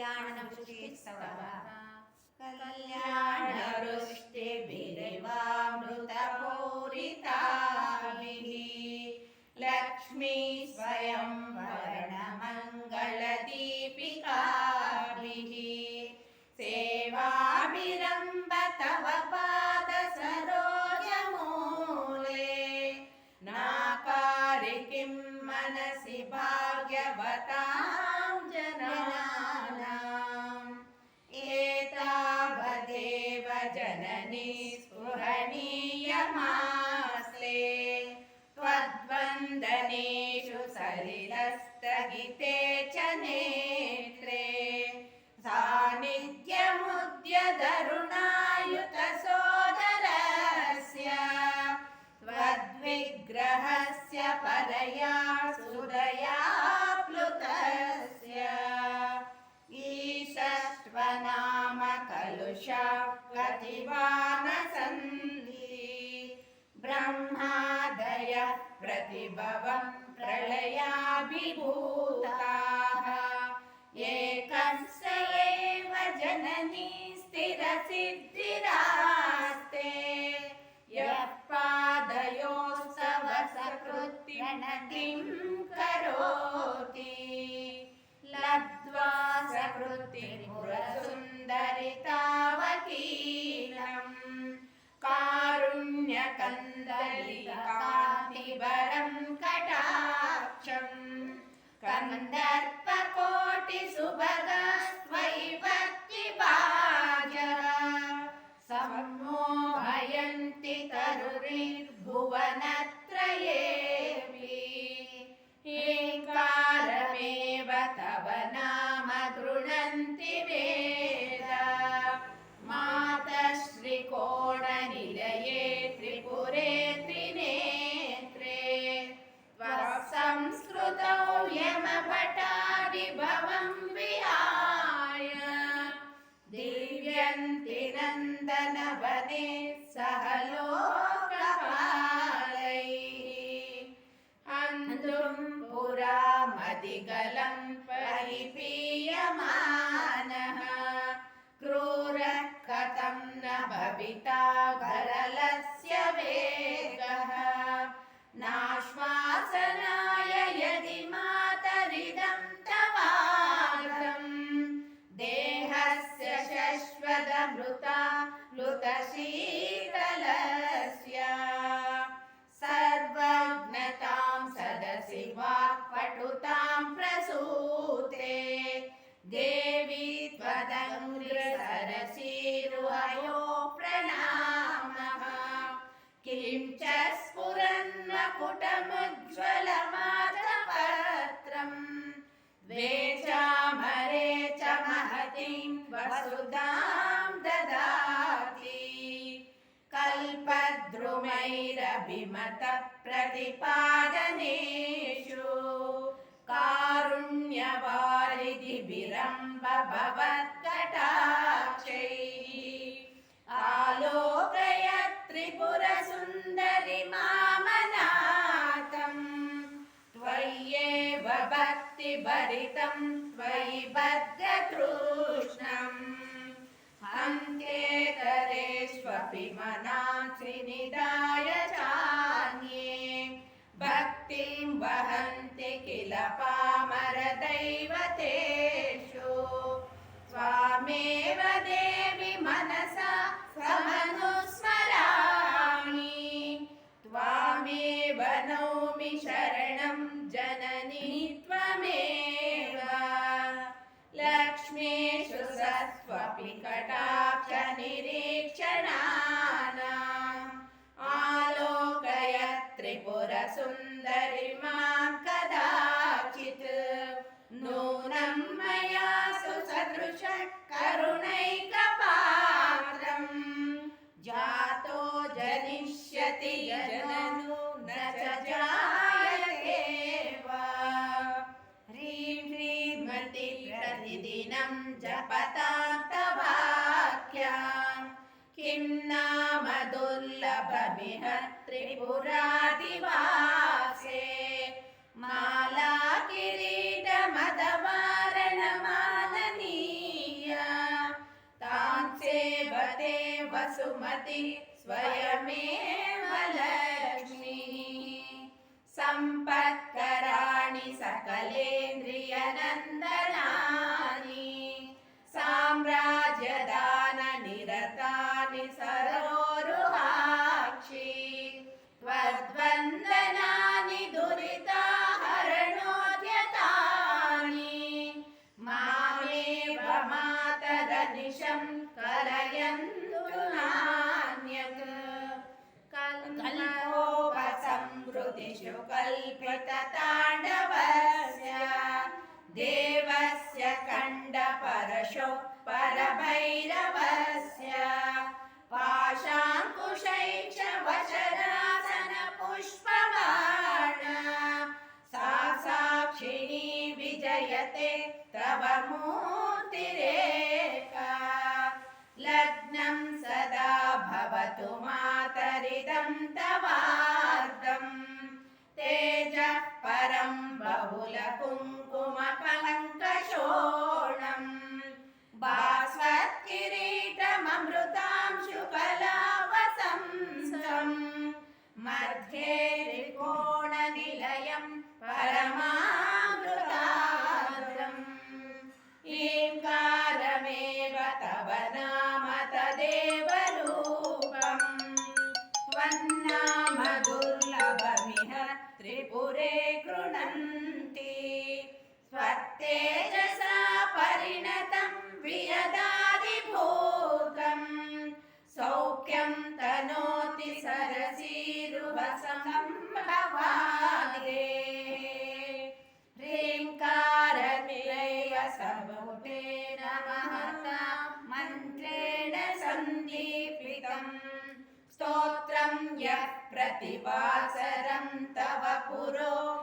कल्याणवृष्टिस्तवः कल्याणवृष्टिभिर्वामृतपूरिताभिः लक्ष्मी स्वयं वर्णमङ्गलदीपिकाभिः सेवाभिरम्ब तव पादसरोजमूले नाकारि किं मनसि भाग्यवतां सलिलस्तगिते च नेत्रे सान्निध्यमुद्यदरुणायुतसोदरस्य त्वद्विग्रहस्य परया सुदया प्लुतस्य ईशत्वनाम कलुषा सन्धि ब्रह्मादय प्रतिभवं प्रलयाभिभूताः एकस्य एव जननी स्थिरसिद्धिरास्ते Tubarão. नन्दनवने सह लोकपालैः हन्तुं पुरामदिगलं परिपीयमानः कल्पद्रुमैरभिमतप्रतिपादनेषु कारुण्यवारिधिभिरम्ब भवत्कटाक्षैः आलोकय त्रिपुरसुन्दरि मामनाथम् त्वय्येव भक्तिभरितं అభిమనాశినిదా लक्ष्मीषु सत्त्वपि कटाक्षनिरीक्षणानाम् आलोकय त्रिपुरसुन्दरि मां कदाचित् नूनं मया सुसदृशः करुणैकपात्रम् शतपथान्तवाक्याम् किं नामदुर्लभमिह त्रिपुरादिवासे माला किरीटमदवारणमाननीय तां सेवते वसुमति स्वयमेव लक्ष्मीः सम्पत्कराणि सकलेन्द्रियनन्दना कल्पोपसंवृतिषु कल्पितताण्डवस्य देवस्य खण्डपरशो परभैरवस्य पाशाङ्कुशैष वशरासन पुष्पबाण सा साक्षिणी विजयते तव मूर्तिरेका लग्नं सदा भवतु मातरिदं तवार्दम् பலகும் ह्रीङ्कारनिलय सबुटे नमः मन्त्रेण सन्दीपितम् स्तोत्रं यः प्रतिवासरं तव पुरो